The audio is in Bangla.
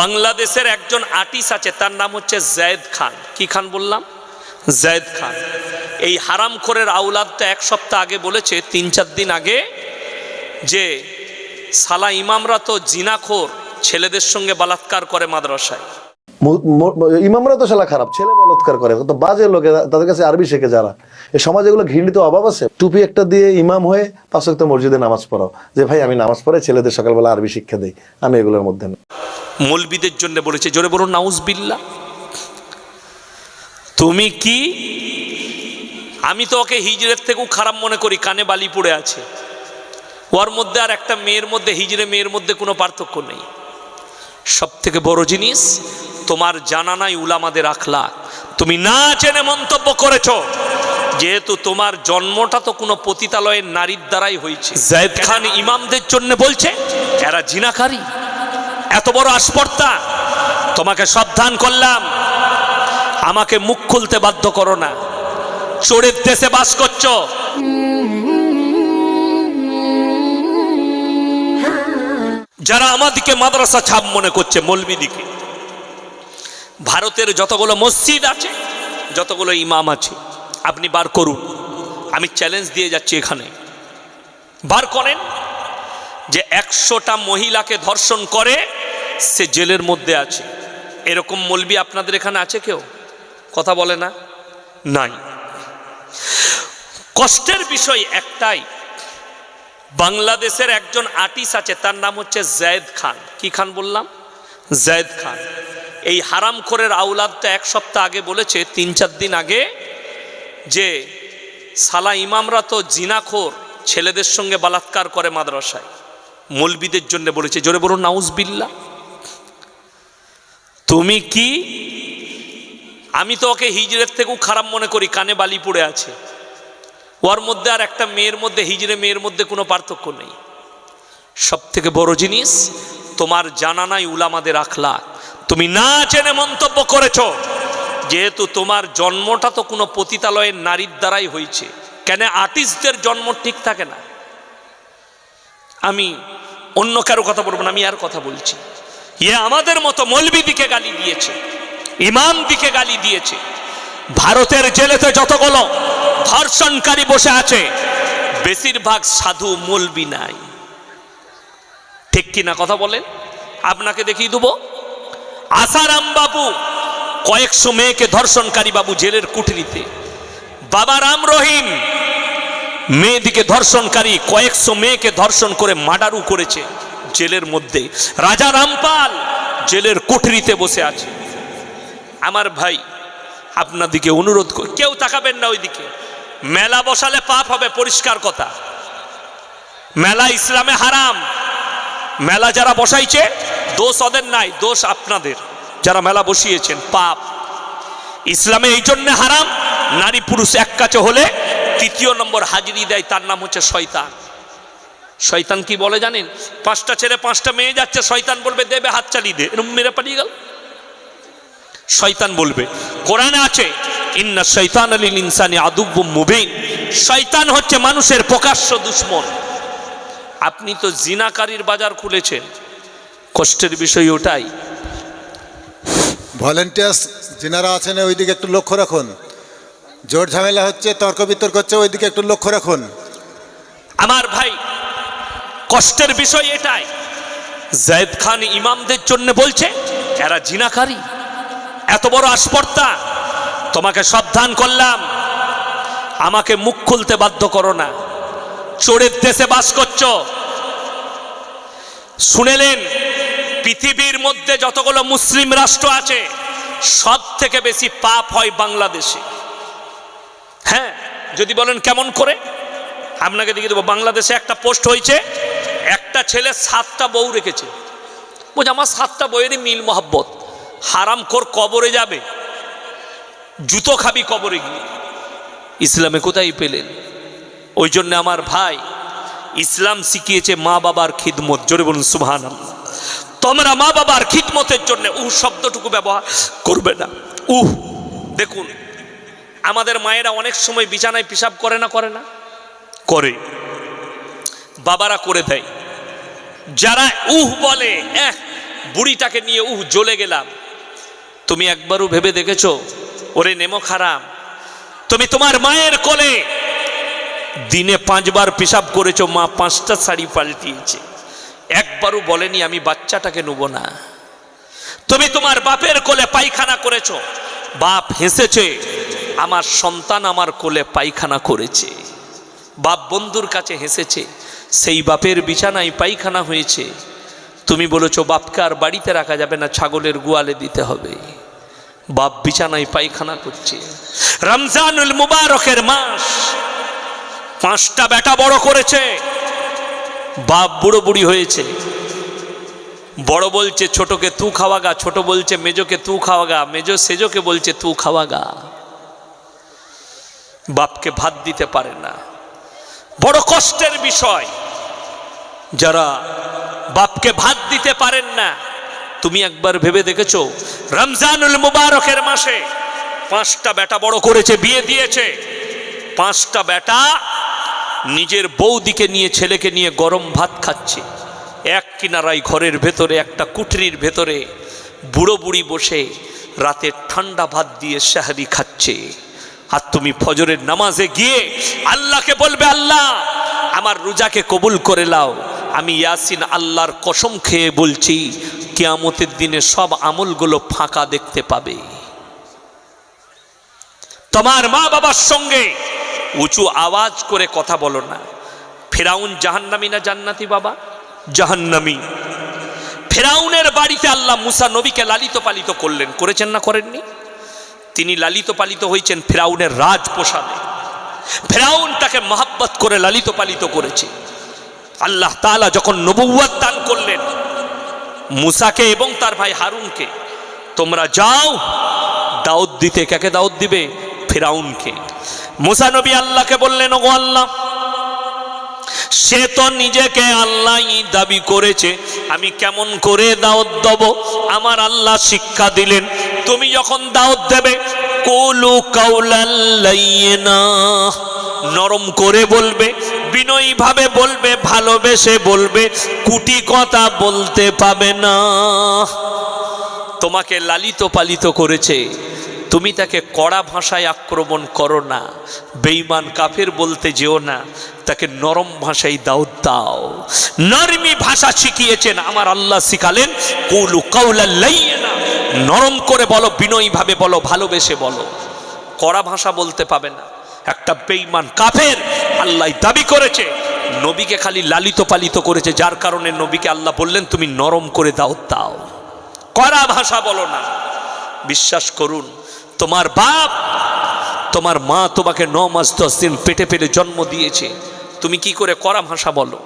বাংলাদেশের একজন আর্টিস্ট আছে, তার নাম হচ্ছে জায়েদ খান। কি খান বললাম? জায়েদ খান। এই হারামখোরের আউলাদটা এক সপ্তাহ আগে বলেছে, তিন চার দিন আগে, যে সালা ইমামরা তো জিনাখোর, ছেলেদের সঙ্গে বলাৎকার করে মাদ্রাসায়। ইমামরা তো শালা খারাপ, ছেলে বলৎকার করে। তো বাজে লোকে, তাদের কাছে আরবি শেখে যারা। এই সমাজে এগুলো ঘৃণিত অভাব আছে? টুপি একটা দিয়ে ইমাম হয়ে পাঁচ মসজিদে নামাজ পড়াও যে ভাই, আমি নামাজ পড়ে ছেলেদের সকালবেলা আরবি শিক্ষা দিই। আমি এগুলোর মধ্যে না মলবিদের জন্য বলেছে জোরে বলুন নাউজ বিল্লা তুমি কি? আমি তো ওকে হিজড়ের থেকেও খারাপ মনে করি কানে বালি পড়ে আছে। ওর মধ্যে আর একটা মেয়ের মধ্যে হিজড়ে মেয়ের মধ্যে কোনো পার্থক্য নেই। সব থেকে বড় জিনিস তোমার জানা নাই উলামাদের আখলা তুমি না চেনে মন্তব্য করেছ যেহেতু তোমার জন্মটা তো কোনো পতিতালয়ের নারীর দ্বারাই হয়েছে। জায়দ খান ইমামদের জন্য বলছে এরা জিনাকারী। এত বড় আসপর্তা তোমাকে সাবধান করলাম। আমাকে মুখ খুলতে বাধ্য করো না। চোরের দেশে বাস করছ। যারা আমাদিকে মাদ্রাসা ছাপ মনে করছে মলবিদিকে ভারতের যতগুলো মসজিদ আছে, যতগুলো ইমাম আছে, আপনি বার করুন। আমি চ্যালেঞ্জ দিয়ে যাচ্ছি এখানে। বার করেন যে একশোটা মহিলাকে ধর্ষণ করে সে জেলের মধ্যে আছে। এরকম মলবি আপনাদের এখানে আছে কেউ? কথা বলে না? নাই। কষ্টের বিষয় একটাই, বাংলাদেশের একজন আর্টিস্ট আছে, তার নাম হচ্ছে জায়েদ খান। কি খান বললাম? জায়েদ খান। এই হারামখোরের আউলাদটা এক সপ্তাহ আগে বলেছে, তিন চার দিন আগে, যে সালা ইমামরা তো জিনাখোর, ছেলেদের সঙ্গে বলাৎকার করে মাদ্রাসায়। মলবিদের জন্য বলেছে। জোরে বলুন নাউজ বিল্লা তুমি কি? আমি তো ওকে হিজড়ের থেকেও খারাপ মনে করি, কানে বালি পড়ে আছে। ওর মধ্যে আর একটা মেয়ের মধ্যে হিজড়ে মেয়ের মধ্যে কোনো পার্থক্য নেই। সব থেকে বড় জিনিস, তোমার জানা নাই উলামাদের আখলা তুমি না চেনে মন্তব্য করেছ, যেহেতু তোমার জন্মটা তো কোনো পতিতালয়ের নারীর দ্বারাই হয়েছে। কেন আর্টিস্টদের জন্ম ঠিক থাকে না? আমি অন্য কারও কথা বলব না, আমি আর কথা বলছি ইয়ে আমাদের মতো মলবি দিকে গালি দিয়েছে, ইমাম দিকে গালি দিয়েছে। ভারতের জেলেতে যতগুলো ধর্ষণকারী বসে আছে, বেশিরভাগ সাধু মলবি নাই। ঠিক কিনা কথা বলেন? আপনাকে দেখিয়ে দেবো। আসারাম বাবু কয়েকশো মেয়েকে ধর্ষণকারী বাবু জেলের কুঠরিতে। বাবা রাম রহিম মেয়েদিকে ধর্ষণকারী কয়েকশো মেয়েকে ধর্ষণ করে মার্ডারও করেছে। জেলের মধ্যে। রাজা রামপাল জেলের কুঠরিতে বসে আছে। আমার ভাই, আপনাদিকে অনুরোধ কেউ তাকাবেন না ওইদিকে। মেলা বসালে পাপ হবে, পরিষ্কার কথা। মেলা ইসলামে হারাম। মেলা যারা বসাইছে, দোষ ওদের নাই, দোষ আপনাদের। যারা মেলা বসিয়েছেন, পাপ। ইসলামে এই জন্য হারাম, নারী পুরুষ এক কাছে হলে তৃতীয় নম্বর হাজিরি দেয়, তার নাম হচ্ছে শয়তান। শয়তান কি বলে জানেন? পাঁচটা ছেলে পাঁচটা মেয়ে যাচ্ছে শয়তান বলবে দেবে হাত চালিয়ে দে। এরকম মেরে পালিয়ে গেল। শয়তান বলবে কোরআনে আছে ইন্না শৈতান আলীল ইনসানি আদুব্ব মুবিন। শয়তান হচ্ছে মানুষের প্রকাশ্য দুশ্মন। আপনি তো জিনাকারীর বাজার খুলেছেন। কষ্টের বিষয় ওটাই। ভলেন্টিয়ার্স যিনারা আছেন ওইদিকে একটু লক্ষ্য রাখুন। জোর ঝামেলা হচ্ছে তর্ক বিতর্ক হচ্ছে ওইদিকে একটু লক্ষ্য রাখুন। আমার ভাই কষ্টের বিষয় এটাই। জায়দ খান ইমামদের জন্য বলছে, এরা জিনাকারী। এত বড় আসপর্তা তোমাকে সাবধান করলাম। আমাকে মুখ খুলতে বাধ্য করো না। চোরের দেশে বাস করছ। শুনেলেন, পৃথিবীর মধ্যে যতগুলো মুসলিম রাষ্ট্র আছে সব থেকে বেশি পাপ হয় বাংলাদেশে। হ্যাঁ যদি বলেন কেমন করে? আপনাকে দেখিয়ে দেবো। বাংলাদেশে একটা পোস্ট হয়েছে একটা ছেলে সাতটা বউ রেখেছে। বলছে, আমার সাতটা বইয়েরই মিল মহাব্বত। হারাম কর কবরে যাবে। জুতো খাবি কবরে গিয়ে। ইসলামে কোথায় পেলেন? ওই জন্য আমার ভাই ইসলাম শিখিয়েছে মা বাবার খিদমত। জোরে বলুন সুবহান তোমরা মা বাবার খিদমতের জন্য উহ শব্দটুকু ব্যবহার করবে না। উহ, দেখুন, আমাদের মায়েরা অনেক সময় বিছানায় পেশাব করে না করে না? করে। বাবারা করে দেয়। যারা উহ বলে, এহ, বুড়িটাকে নিয়ে উহ জ্বলে গেলাম। তুমি একবারও ভেবে দেখেছ? ওরে নেমো খারাপ তুমি তোমার মায়ের কোলে দিনে পাঁচবার পেশাব করেছ, মা পাঁচটা শাড়ি পাল্টিয়েছে। একবারও বলেনি, আমি বাচ্চাটাকে নেব না। তুমি তোমার বাপের কোলে পায়খানা করেছ। বাপ হেসেছে, আমার সন্তান আমার কোলে পায়খানা করেছে। বাপ বন্ধুর কাছে হেসেছে সেই বাপের বিছানায় পায়খানা হয়েছে। তুমি বলেছ, বাপকে আর বাড়িতে রাখা যাবে না, ছাগলের গোয়ালে দিতে হবে। বাপ বিছানায় পায়খানা করছে। রমজানুল মুবারকের মাস, পাঁচটা বেটা বড় করেছে। বাপ বুড়ো বুড়ি হয়েছে। বড় বলছে, ছোটকে তু খাওয়া গা। ছোট বলছে, মেজোকে তু খাওয়া গা। মেজো সেজোকে বলছে, তু খাওয়া গা। বাপকে ভাত দিতে পারে না। বড় কষ্টের বিষয়। যারা বাপকে ভাত দিতে পারেন না, তুমি একবার ভেবে দেখেছ? রমজানুল মুবারকের মাসে পাঁচটা বেটা বড় করেছে, বিয়ে দিয়েছে। পাঁচটা বেটা নিজের বৌদিকে নিয়ে, ছেলেকে নিয়ে গরম ভাত খাচ্ছে। এক কিনারায় ঘরের ভেতরে, একটা কুঠরির ভেতরে বুড়ো বুড়ি বসে রাতে ঠান্ডা ভাত দিয়ে শাহরি খাচ্ছে। আর তুমি ফজরের নামাজে গিয়ে আল্লাহকে বলবে, আল্লাহ, আমার রোজাকে কবুল করে লাও আমি ইয়াসিন আল্লাহর কসম খেয়ে বলছি, কেয়ামতের দিনে সব আমলগুলো ফাঁকা দেখতে পাবে। তোমার মা বাবার সঙ্গে উঁচু আওয়াজ করে কথা বলো না। ফেরাউন জাহান্নামি না জান্নাতি বাবা? জাহান্নামি। ফেরাউনের বাড়িতে আল্লাহ মুসা নবীকে লালিত পালিত করলেন। করেছেন না করেননি? তিনি লালিত পালিত হয়েছেন ফেরাউনের রাজপ্রসাদে। ফেরাউন তাকে মহাব্বত করে লালিত পালিত করেছে। আল্লাহ তাআলা যখন নবুয়াত দান করলেন মুসাকে এবং তার ভাই হারুনকে, তোমরা যাও, দাউদ দিতে, কাকে দাউদ দিবে? ফেরাউনকে। মুসা নবী আল্লাহকে বললেন, ওগো আল্লাহ, সে তো নিজেকে আল্লাহই দাবি করেছে, আমি কেমন করে দাওয়াত দেব? আমার আল্লাহ শিক্ষা দিলেন, তুমি যখন দাওয়াত দেবে, কলু কাউলাল্লাইনা নরম করে বলবে বিনয়ীভাবে বলবে, ভালোবেসে বলবে, কুটি কথা বলতে পাবে না। তোমাকে লালিত পালিত করেছে, তুমি তাকে কড়া ভাষায় আক্রমণ করো না, বেঈমান কাফের বলতে যেও না, তাকে নরম ভাষায় দাও দাও। নরমি ভাষা শিখিয়েছেন, আমার আল্লাহ শিখালেন, কৌলু কাউলা লাইয়েনা, নরম করে বলো, বিনয়ীভাবে বলো, ভালোবেসে বলো, কড়া ভাষা বলতে পাবে না। একটা বেইমান কাফের আল্লাহ দাবি করেছে, নবীকে খালি লালিত পালিত করেছে, যার কারণে নবীকে আল্লাহ বললেন, তুমি নরম করে দাও তাও করা ভাষা বলো না। বিশ্বাস করুন, তোমার বাপ, তোমার মা তোমাকে ন মাস দশ দিন পেটে পেটে জন্ম দিয়েছে। তুমি কি করে করা ভাষা বলো?